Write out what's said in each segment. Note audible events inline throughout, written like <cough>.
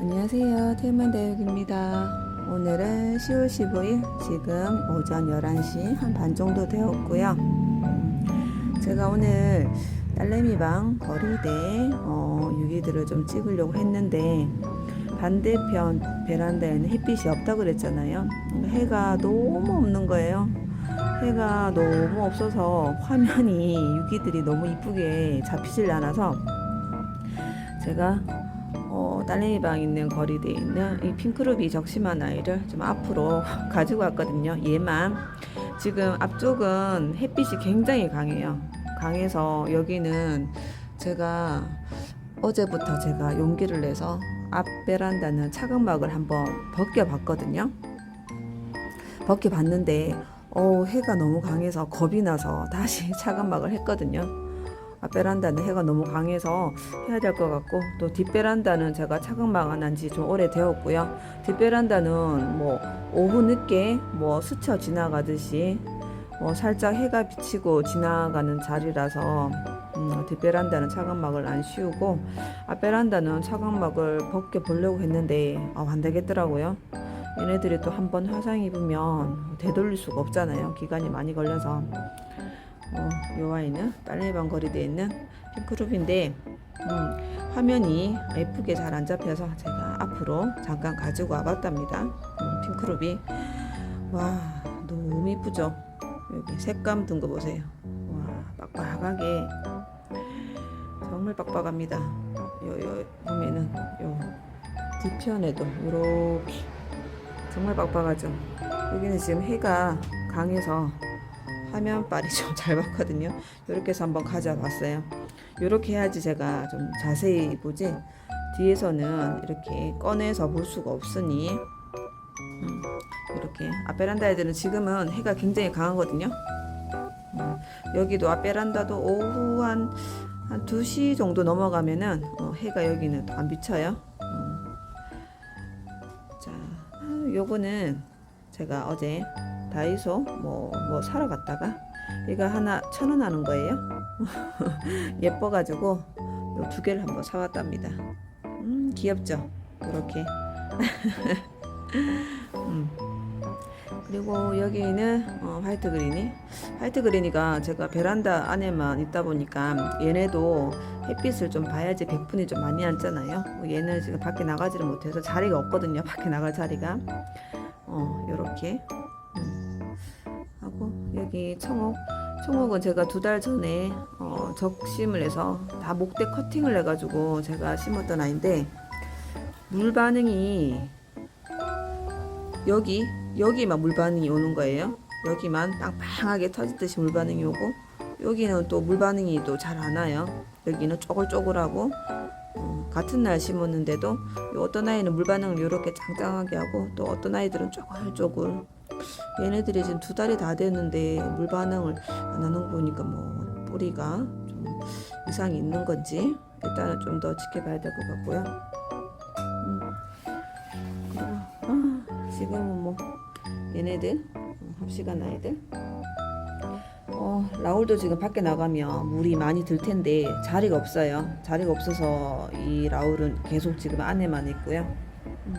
안녕하세요. 태만대육입니다. 오늘은 10월 15일 지금 오전 11시 한 반 정도 되었고요. 음, 제가 오늘 딸내미방 거리대 어, 유기들을 좀 찍으려고 했는데 반대편 베란다에는 햇빛이 없다 그랬잖아요. 해가 너무 없는 거예요. 해가 너무 없어서 화면이 <laughs> 유기들이 너무 이쁘게 잡히질 않아서 제가 어, 딸내미 방 있는 거리대에 있는 이 핑크루비 적심한 아이를 좀 앞으로 <laughs> 가지고 왔거든요. 얘만 지금 앞쪽은 햇빛이 굉장히 강해요. 강해서 여기는 제가 어제부터 제가 용기를 내서 앞 베란다는 차각막을 한번 벗겨봤거든요. 벗겨봤는데 어, 해가 너무 강해서 겁이 나서 다시 <laughs> 차각막을 했거든요. 앞 베란다는 해가 너무 강해서 해야 될 것 같고 또 뒷베란다는 제가 차각막 안한지 좀 오래 되었고요. 뒷베란다는 뭐 오후 늦게 뭐 스쳐 지나가듯이 뭐 살짝 해가 비치고 지나가는 자리라서 음, 뒷베란다는 차각막을 안 씌우고 앞베란다는 차각막을 벗겨 보려고 했는데 아, 안 되겠더라고요. 얘네들이 또 한 번 화상 입으면 되돌릴 수가 없잖아요. 기간이 많이 걸려서. 어, 요 아이는 거리대에 있는 핑크룹인데 음, 화면이 예쁘게 잘 안 잡혀서 제가 앞으로 잠깐 가지고 와봤답니다. 음, 핑크룹이 와 너무 이쁘죠? 여기 색감 든 거 보세요. 와 빡빡하게 정말 빡빡합니다. 요, 요 보면은 요 뒤편에도 이렇게 정말 빡빡하죠. 여기는 지금 해가 강해서 화면빨이 좀 잘 봤거든요. 이렇게 해서 한번 가져봤어요. 이렇게 해야지 제가 좀 자세히 보지. 뒤에서는 이렇게 꺼내서 볼 수가 없으니 음, 이렇게 앞베란다 애들은 지금은 해가 굉장히 강하거든요. 음, 여기도 앞베란다도 오후 한, 한 2시 정도 넘어가면은 어, 해가 여기는 또안 비쳐요. 음. 자, 아, 요거는 제가 어제 다이소 뭐, 뭐 사러 갔다가 이거 하나 천 원 하는 거예요. <laughs> 예뻐가지고 요두 개를 한번 사왔답니다. 음, 귀엽죠? 이렇게. <laughs> 음. 그리고 여기는 어, 화이트 그린이 화이트 그린이가 제가 베란다 안에만 있다 보니까 얘네도 햇빛을 좀 봐야지 백분이 좀 많이 앉잖아요. 뭐 얘는 지금 밖에 나가지를 못해서 자리가 없거든요. 밖에 나갈 자리가. 어, 요렇게. 음. 하고 여기 청옥. 청옥은 제가 두 달 전에 어, 적심을 해서 다 목대 커팅을 해가지고 제가 심었던 아이인데 물 반응이 여기 여기만 물 반응이 오는 거예요. 여기만 빵빵하게 터지듯이 물 반응이 오고 여기는 또 물 반응이 또 잘 안 와요. 여기는 쪼글쪼글하고 어, 같은 날 심었는데도 요 어떤 아이는 물 반응을 이렇게 짱짱하게 하고 또 어떤 아이들은 쪼글쪼글 얘네들이 지금 두 달이 다 됐는데 물 반응을 안 하는 거 보니까 뭐 뿌리가 좀 이상이 있는 건지 일단은 좀 더 지켜봐야 될 것 같고요. 음. 그리고 아, 지금은 뭐 얘네들 어, 합시간 아이들 어, 라울도 지금 밖에 나가면 물이 많이 들 텐데 자리가 없어요. 자리가 없어서 이 라울은 계속 지금 안에만 있고요. 음.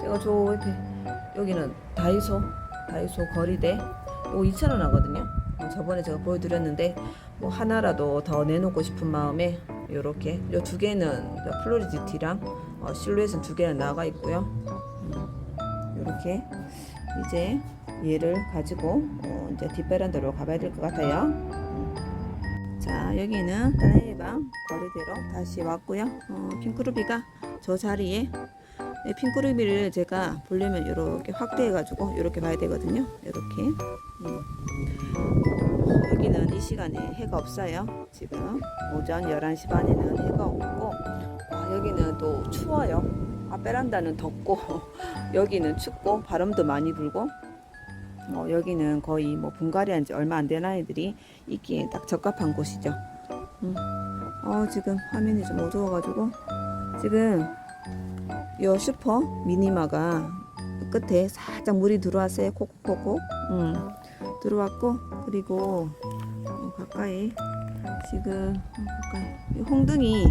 제가 저 이렇게 여기는 다이소 다이소 거리대 이거 2,000원 하거든요. 어, 저번에 제가 보여드렸는데 뭐 하나라도 더 내놓고 싶은 마음에 이렇게 이 두 개는 플로리지티랑 어, 실루엣은 두 개는 나가 있고요. 이렇게 이제 얘를 가지고 어, 이제 뒷베란다로 가봐야 될 것 같아요. 음. 자 여기는 딸내미 방 거리대로 다시 왔고요. 어, 핑크루비가 저 자리에 이 핑크루비를 제가 보려면 이렇게 확대해가지고 이렇게 봐야 되거든요. 이렇게 음. 여기는 이 시간에 해가 없어요. 지금 오전 11시 반에는 해가 없고 아, 여기는 또 추워요. 아, 베란다는 덥고 <laughs> 여기는 춥고 바람도 많이 불고 어, 여기는 거의 뭐 분갈이 한 지 얼마 안 된 아이들이 있기에 딱 적합한 곳이죠. 음. 어, 지금 화면이 좀 어두워가지고 지금 요 슈퍼 미니마가 끝에 살짝 물이 들어왔어요. 콕콕콕. 음. 들어왔고 그리고 어, 가까이 지금 어, 가까이 이 홍등이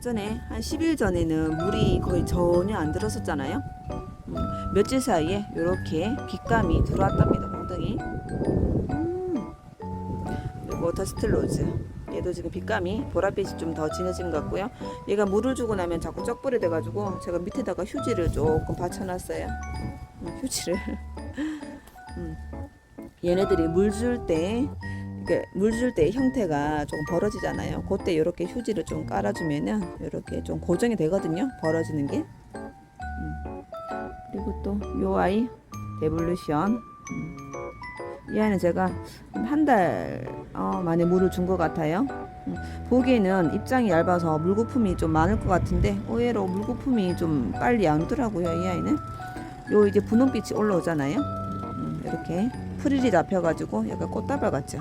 전에 한 10일 전에는 물이 거의 전혀 안 들었었잖아요. 음, 며칠 사이에 이렇게 빗감이 들어왔답니다. 엉덩이. 음. 그리고 더스틸로즈. 얘도 지금 빗감이 보랏빛이 좀 더 진해진 것 같고요. 얘가 물을 주고 나면 자꾸 쩍벌이 돼가지고 제가 밑에다가 휴지를 조금 받쳐놨어요. 음, 휴지를. <laughs> 음. 얘네들이 물 줄 때, 물줄 때 형태가 조금 벌어지잖아요. 그때 이렇게 휴지를 좀 깔아주면은 이렇게 좀 고정이 되거든요. 벌어지는 게. 음. 그리고 또 요 아이 데볼루션. 음. 이 아이는 제가 한달 어, 만에 물을 준 것 같아요. 음, 보기에는 입장이 얇아서 물거품이 좀 많을 것 같은데 의외로 물거품이 좀 빨리 안 더라고요. 이 아이는 요 이제 분홍빛이 올라오잖아요. 음, 이렇게 프릴이 잡혀가지고 약간 꽃다발 같죠.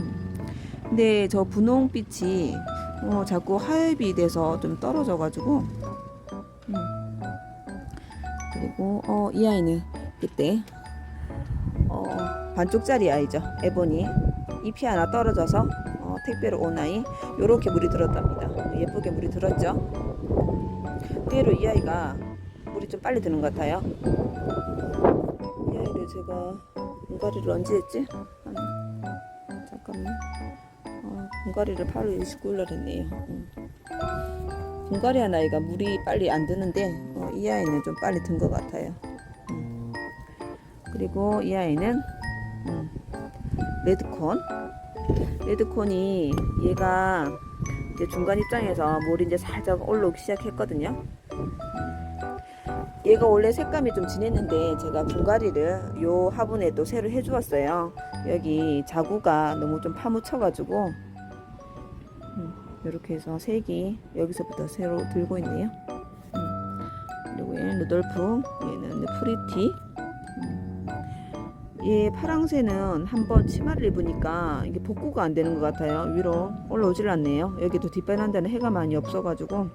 음. 근데 저 분홍빛이 어, 자꾸 하엽이 돼서 좀 떨어져가지고 음. 그리고 어, 이 아이는 그때 어, 반쪽짜리 아이죠. 에보니 잎이 하나 떨어져서 어, 택배로 온 아이 요렇게 물이 들었답니다. 예쁘게 물이 들었죠. 의외로 이 아이가 물이 좀 빨리 드는 것 같아요. 이 아이를 제가 분갈이를 언제 했지? 한, 잠깐만. 어, 분갈이를 8월 29일 날 했네요. 음. 분갈이 한 아이가 물이 빨리 안 드는데 어, 이 아이는 좀 빨리 든 것 같아요. 음. 그리고 이 아이는 음, 레드콘. 레드콘이 얘가 이제 중간 입장에서 물이 이제 살짝 올라오기 시작했거든요. 얘가 원래 색감이 좀 진했는데 제가 분갈이를 요 화분에 또 새로 해주었어요. 여기 자구가 너무 좀 파묻혀 가지고 음, 이렇게 해서 색이 여기서부터 새로 들고 있네요. 음, 그리고 얘는 루돌프, 얘는 프리티. 음, 얘 파랑새는 한번 치마를 입으니까 이게 복구가 안 되는 것 같아요. 위로 올라오질 않네요. 여기도 뒷베란다는 해가 많이 없어가지고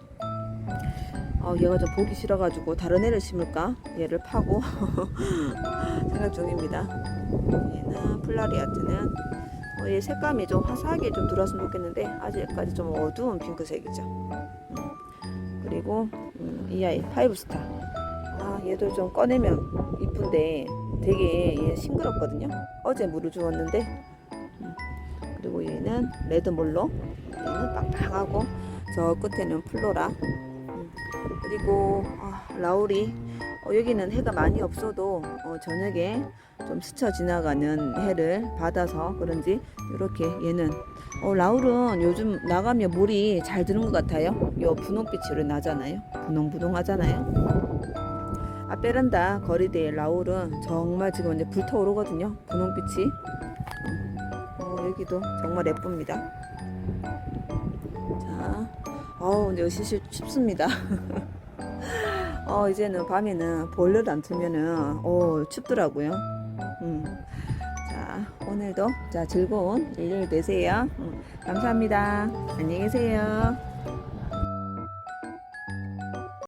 어, 얘가 좀 보기 싫어가지고 다른 애를 심을까? 얘를 파고 <laughs> 생각 중입니다. 얘는 플라리아트는 어, 얘 색감이 좀 화사하게 좀 들어왔으면 좋겠는데 아직까지 좀 어두운 핑크색이죠. 음. 그리고 음, 이 아이 파이브스타. 아 얘도 좀 꺼내면 이쁜데 되게 얘 싱그럽거든요. 어제 물을 주었는데 음. 그리고 얘는 레드몰로 얘는 빵빵하고 저 끝에는 플로라 그리고 아, 라울이 어, 여기는 해가 많이 없어도 어, 저녁에 좀 스쳐 지나가는 해를 받아서 그런지 이렇게 얘는 어, 라울은 요즘 나가면 물이 잘 드는 것 같아요. 요 분홍빛으로 나잖아요. 분홍분홍 하잖아요. 아 베란다 거리대의 라울은 정말 지금 이제 불타오르거든요. 분홍빛이. 어, 여기도 정말 예쁩니다. 자, 어우 이제 시실 춥습니다. <laughs> 어 이제는 밤에는 보일러를 안 틀면은 어 춥더라고요. 음. 자 오늘도 자 즐거운 일요일 되세요. 음, 감사합니다. 안녕히 계세요.